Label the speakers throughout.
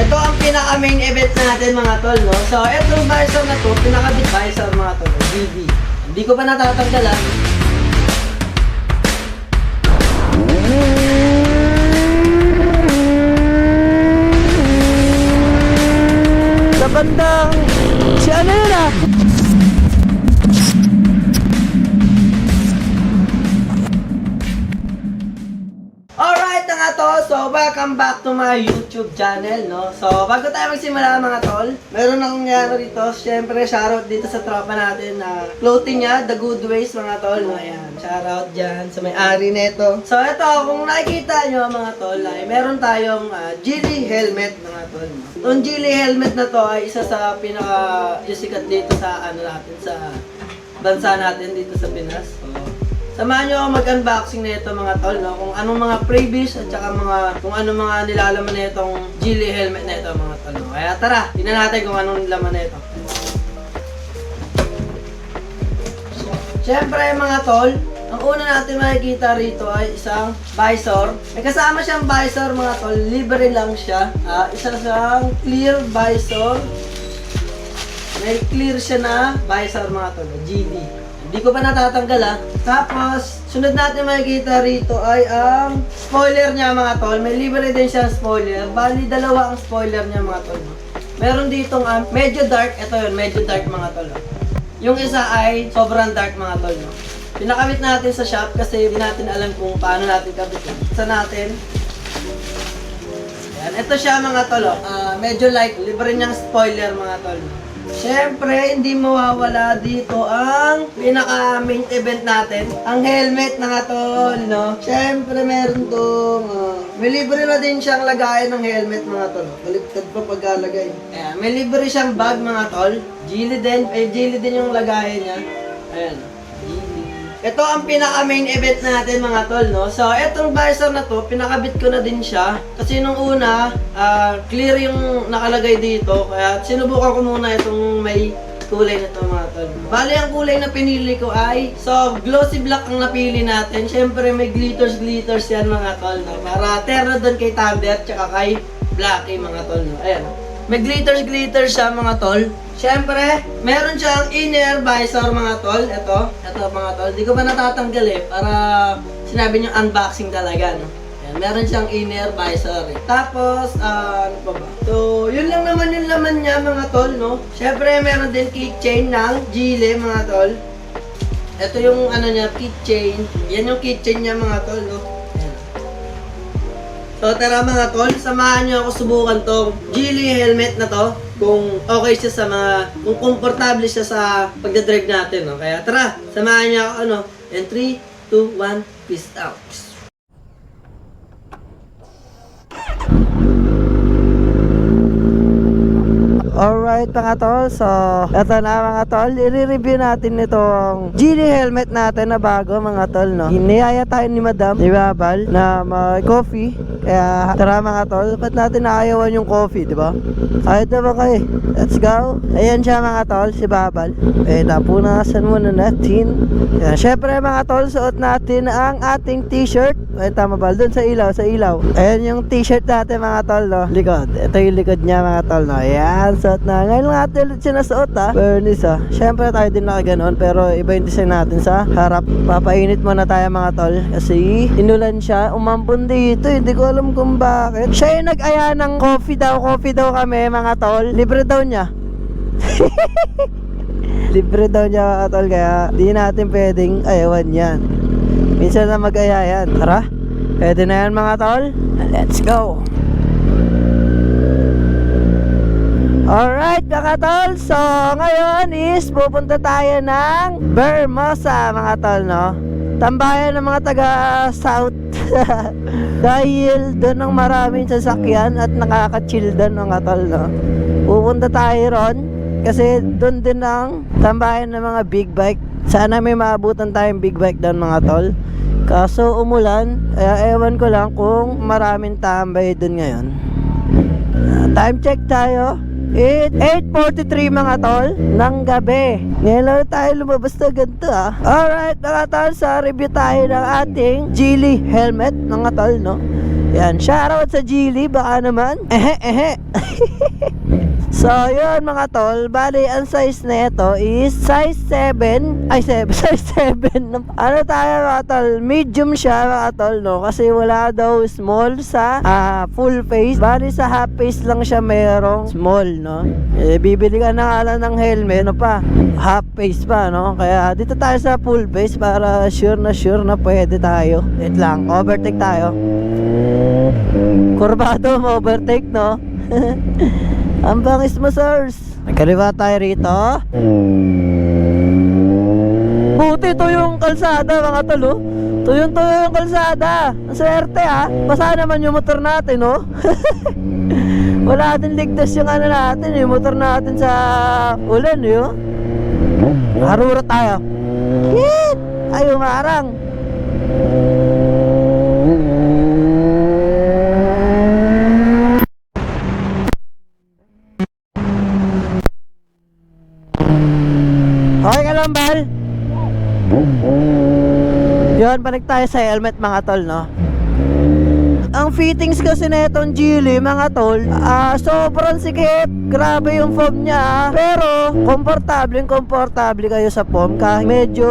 Speaker 1: Ito ang pinaka main event natin mga tol, no? So, itong visor na to, pinaka-big visor mga tol, GV. Hindi ko pa natatanggalan. Sa bandang, si ano yun ah? To, so welcome back to my YouTube channel, no? So, bago tayo magsimula mga tol, meron akong nangyari dito, syempre shoutout dito sa tropa natin na clothing niya, The Good Ways mga tol, no? Ayan, shoutout dyan sa may-ari nito. So, ito, kung nakikita nyo mga tol, ay meron tayong uh, Geely helmet mga tol. No? Itong Geely helmet na to ay isa sa pinaka yung sikat dito sa ano natin, sa bansa natin dito sa Pinas. So, Samahan nyo ako mag-unboxing na ito mga tol, no? Kung anong mga freebies at saka mga, kung anong mga nilalaman na itong Geely helmet na ito mga tol, no? Kaya tara, tingnan natin kung anong laman na ito. Siyempre mga tol, ang una natin makikita rito ay isang visor. May kasama siyang visor mga tol, libre lang siya. Ah, isa siyang clear visor. May clear siya na visor mga tol, GD. Hindi ko pa natatanggal ah. Tapos, sunod natin makikita rito ay ang spoiler niya mga tol. May libre din siya spoiler. Bali, dalawa ang spoiler niya mga tol. Meron ditong ah, medyo dark. Ito yun, medyo dark mga tol. Yung isa ay sobrang dark mga tol. No? Pinakabit natin sa shop kasi hindi natin alam kung paano natin kabitin. Sa natin, Yan. Ito siya mga tol. Ah, medyo light. Libre niyang spoiler mga tol. Siyempre, hindi mawawala dito ang pinaka main event natin. Ang helmet mga tol, no? Siyempre, meron tong... ah, may libre na din siyang lagayan ng helmet mga tol. Baliktad pa pagkalagay. Ayan, may libre siyang bag mga tol. Gili din. Eh, Gili din yung lagayan niya. Ayan. Ito ang pinaka main event natin mga tol, no? So, etong visor na to, pinakabit ko na din siya. Kasi nung una, ah, clear yung nakalagay dito. Kaya sinubukan ko muna itong may kulay na to mga tol. Bali, ang kulay na pinili ko ay, so, glossy black ang napili natin. Siyempre, may glitters, glitters yan mga tol, no? Para terno doon kay Tablet, tsaka kay Blacky mga tol, no? Ayan. May glitters, glitters siya mga tol. Siyempre, meron siyang inner visor mga tol. Ito, ito mga tol. Di ko pa natatanggal eh, para sinabi niyo unboxing talaga, no? Ayan, meron siyang inner visor eh. Tapos, ah, ano pa ba? So, yun lang naman yung laman niya mga tol, no? Siyempre, meron din keychain ng Gile mga tol. Ito yung ano niya, keychain. Yan yung keychain niya mga tol, no? So tara mga tol, samahan niyo ako subukan tong Geely helmet na to. Kung okay siya sa mga, kung komportable siya sa pagdadrive natin. No? Kaya tara, samahan niyo ako ano. And 3, 2, 1, peace out. Alright mga tol, so eto na mga tol, i-review natin itong Geely helmet natin na bago mga tol no. Iniyaya tayo ni Madam, ni Babal na may coffee. Kaya tara mga tol, ba't natin naayawan yung coffee, di ba? Kahit na ba kayo? Let's go. Ayan siya mga tol, si Babal. Eh, napunasan muna natin. Yan, syempre mga tol, suot natin ang ating t-shirt. Ay, tama ba? Doon sa ilaw, sa ilaw. Ayan yung t-shirt natin mga tol, no? Likod. Ito yung likod niya mga tol, no? Ayan, suot na. Ngayon lang natin ulit siya nasuot, ha? Fairness, ha? Syempre tayo din nakaganon, pero iba yung design natin sa harap. Papainit muna tayo mga tol. Kasi inulan siya, umampun dito. Hindi ko alam kung bakit. Siya yung nag-aya ng coffee daw, coffee daw kami mga tol. Libre daw niya. Libre daw niya mga tol, kaya di natin pwedeng ayawan yan. Minsan na mag-aya yan. Tara, pwede na yan mga tol. Let's go! Alright mga tol, so ngayon is pupunta tayo ng Bermosa mga tol no? Tambayan ng mga taga South. Dahil doon ang maraming sasakyan at nakaka-chill doon mga tol no? Pupunta tayo ron kasi doon din ang tambayan ng mga big bike. Sana may maabutan tayong big bike doon mga tol. Kaso umulan, kaya ewan ko lang kung maraming tambay doon ngayon. Ah, Time check tayo. It 8.43 mga tol ng gabi. Ngayon lang tayo lumabas na ganito ah. Alright mga tol, sa review tayo ng ating Geely helmet mga tol no. Yan, shoutout sa Gili, baka naman. Ehe, ehe. so, yun mga tol. Bali, ang size na ito is size 7. Ay, 7. Size 7. Ano tayo mga tol? Medium siya mga tol, no? Kasi wala daw small sa ah, full face. Bali, sa half face lang siya merong small, no? Eh, bibili ka na lang ng helmet, ano pa? Half face pa, no? Kaya dito tayo sa full face para sure na sure na pwede tayo. Wait lang, overtake tayo. Kurbado mo overtake, no? Ang bangis mo, sirs. Nagkaliwa tayo rito. Buti to yung kalsada, mga tolo. Tuyong tuyo yung kalsada. Ang swerte, ha? Basa naman yung motor natin, no? Wala din ligtas yung ano natin, yung motor natin sa ulan, yun. Harura tayo. Hit! Ay, umarang. Okay ka lang, Bal? Yun, balik tayo sa helmet mga tol, no? Ang fittings kasi na itong Geely, mga tol, ah, sobrang sikip. Grabe yung foam niya, ah. Pero, komportable, komportable kayo sa foam. Kahit medyo,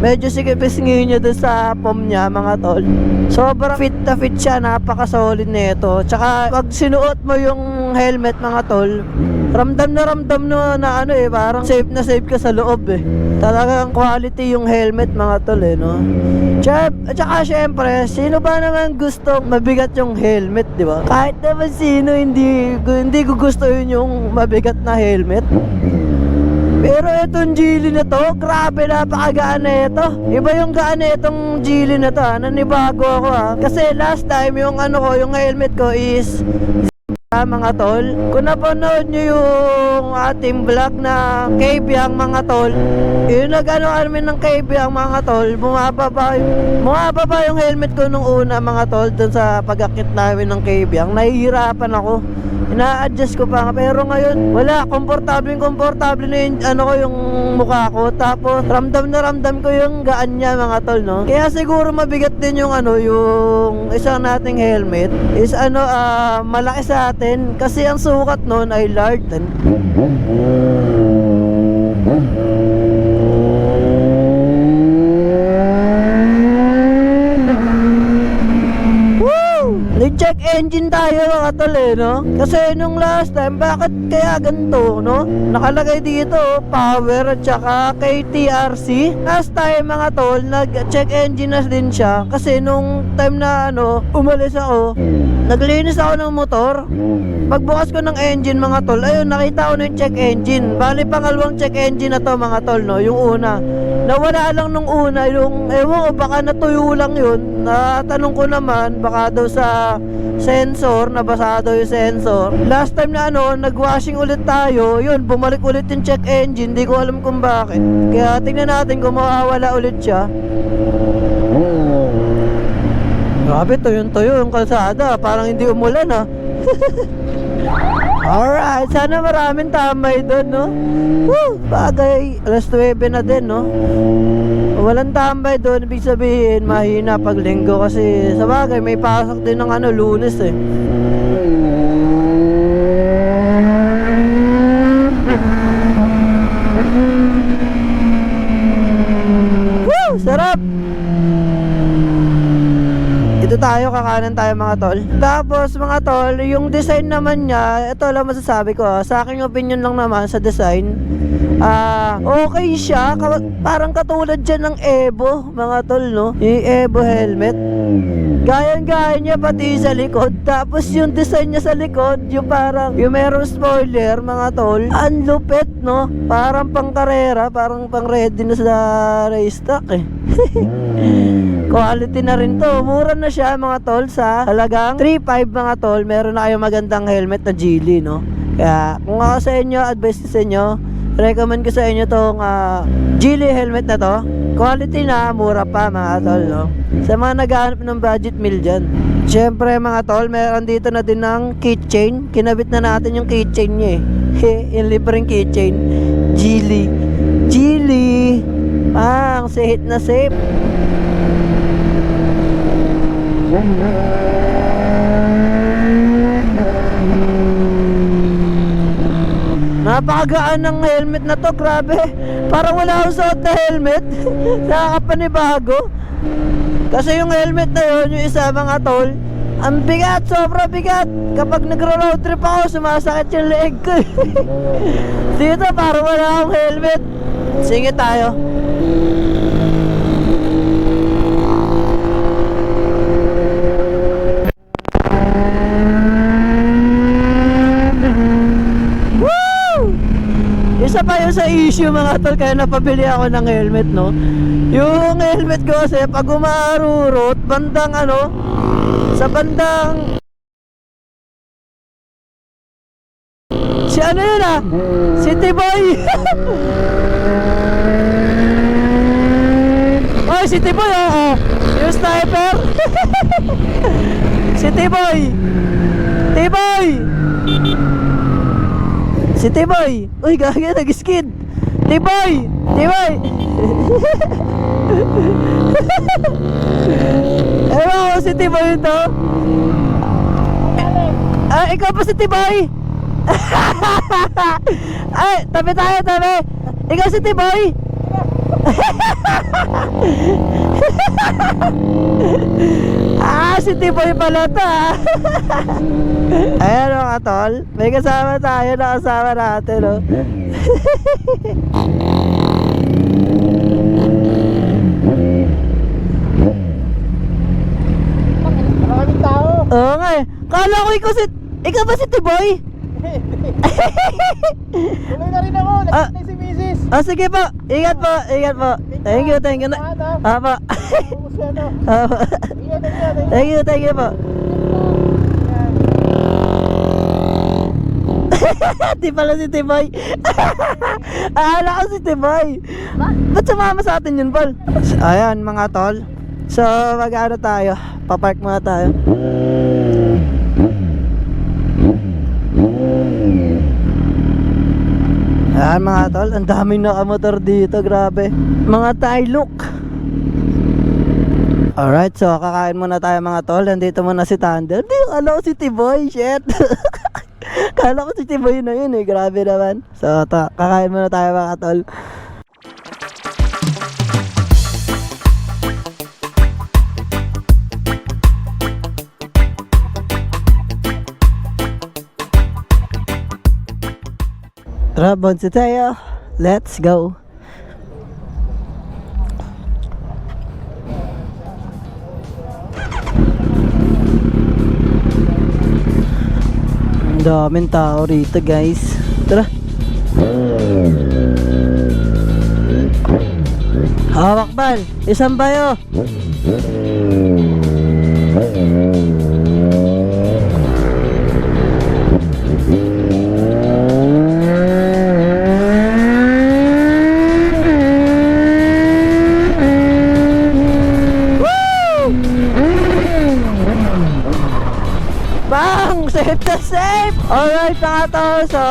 Speaker 1: medyo sikip isingin nyo dun sa foam niya, mga tol. Sobrang fit na fit siya, napaka-solid na ito. Tsaka, pag sinuot mo yung helmet, mga tol, ramdam na ramdam na, na ano eh, parang safe na safe ka sa loob eh. Talagang quality yung helmet mga tol eh, no? Tsaka, at saka syempre, sino ba naman gusto mabigat yung helmet, di ba? Kahit naman sino hindi, hindi gugustuhin yung mabigat na helmet. Pero itong Geely na to, grabe napakagaan na ito. Iba yung gaan na itong Geely na to, ha? nanibago ako ha. Kasi last time yung ano ko, yung helmet ko is Ah, mga tol, kung napanood nyo yung ating vlog na KBang mga tol, yung nag-ano kami ng KBang mga tol, bumababa, bumababa yung helmet ko nung una mga tol, dun sa pag-akit namin ng KBang, nahihirapan ako. Ina-adjust ko pa nga, pero ngayon, wala, komportable komportable na yung, ano ko, yung mukha ko, tapos ramdam na ramdam ko yung gaan niya mga tol, no? Kaya siguro mabigat din yung ano, yung isang nating helmet, is ano, ah, malaki sa atin, kasi ang sukat nun ay large. Woo! Nag-check engine tayo mga tol eh, no? Kasi nung last time, bakit kaya ganito, no? Nakalagay dito, power at saka KTRC. Last time mga tol, nag-check engine na din siya. Kasi nung time na ano, umalis ako, naglinis ako ng motor. Pagbukas ko ng engine mga tol, ayun, nakita ko na yung check engine. Bali, pangalawang check engine na to mga tol, no? Yung una. Nawala lang nung una, yung, ewan ko, baka natuyo lang yun. Natanong ko naman, baka daw sa sensor, nabasa daw yung sensor. Last time na ano, nag-washing ulit tayo, yun, bumalik ulit yung check engine, di ko alam kung bakit. Kaya tingnan natin kung mawawala ulit siya. Grabe, tuyong-tuyo yung kalsada, parang hindi umulan ah. Alright, sana maraming tamay doon, no? Woo! Bagay, alas 9 na din, no? Walang tambay doon, ibig sabihin, mahina pag linggo kasi sa bagay, may pasok din ng ano, lunes eh. Woo! Sarap! Tayo, kakanan tayo mga tol. Tapos mga tol, yung design naman niya, ito lang masasabi ko ah, sa aking opinion lang naman sa design. Ah, okay siya, parang katulad dyan ng Evo, mga tol, no? Yung Evo helmet. Gayang-gaya niya pati sa likod. Tapos yung design niya sa likod, yung parang, yung merong spoiler, mga tol. Ang lupit, no? Parang pang karera, parang pang ready na sa race track eh. Quality na rin to. Mura na siya mga tol sa halagang 3.5 mga tol. Meron na kayong magandang helmet na Geely, no? Kaya kung ako sa inyo, advice sa inyo, recommend ko sa inyo tong uh, Geely helmet na to. Quality na mura pa mga tol no? sa mga naghahanap ng budget meal dyan. Syempre mga tol meron dito na din ng keychain. Kinabit na natin yung keychain nya eh. Yung libreng keychain. Geely. Geely! Ah ang safe na safe Thank you. Napakagaan ng helmet na to, grabe. Parang wala akong suot na helmet. Nakakapanibago. Kasi yung helmet na yun, yung isa mga tol, ang bigat, sobra bigat. Kapag nagro-road trip ako, sumasakit yung leg ko. Dito, parang wala akong helmet. Sige tayo. Woo! Isa pa yun sa issue mga tol kaya napabili ako ng helmet no. Yung helmet ko kasi pag umarurot bandang ano sa bandang Si ano yun ah? Si Tiboy! oh, si Tiboy ah! ah. Yung sniper! si Tiboy! Tiboy! Si Tiboy! Uy, gagi, nag-skid! Tiboy! Tiboy! Ewan ko si Tiboy ito. Ah, ikaw pa si Tiboy! Ay, tabi tayo, tabi! Ikaw si Tiboy! ah, si Tiboy pala to ah. Ayan mga tol, may kasama tayo na kasama natin oh.
Speaker 2: Maraming tao.
Speaker 1: Oo nga eh. Kala ko ikaw si... Ikaw ba si Tiboy?
Speaker 2: Tuloy na rin ako.
Speaker 1: Ah.
Speaker 2: Nagkita si Mrs.
Speaker 1: Ah, sige po. Ingat po, ingat po. Thank you, thank you. Na... Apa.
Speaker 2: Na.
Speaker 1: Apa. Thank you, thank you po. Di pala si Tiboy. Akala ko si Tiboy. Ba't sumama sa atin yun, Paul? Ayan, mga tol. So, mag-ano tayo? Papark muna tayo. Ayan mga tol, ang daming nakamotor dito, grabe. Mga Tailuk. Alright, so kakain muna tayo mga tol. Nandito muna si Thunder. Di, kala ko si Tiboy, shit. kala ko si Tiboy na yun eh, grabe naman. So, ta kakain muna tayo mga tol. Tara, bonsi. Let's go. Ang daming tao rito guys. Tara. Hawak bal. Isang bayo. Woo! Safe na safe! Alright mga to, so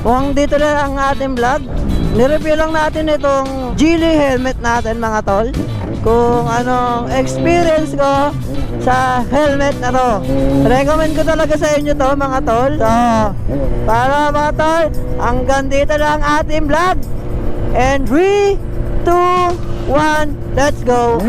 Speaker 1: kung dito na ang ating vlog, nireview lang natin itong Geely helmet natin mga tol. Kung anong experience ko sa helmet na to. Recommend ko talaga sa inyo to mga tol. So, para mga tol, hanggang dito na ang ating vlog. And 3, 2, 1, let's go!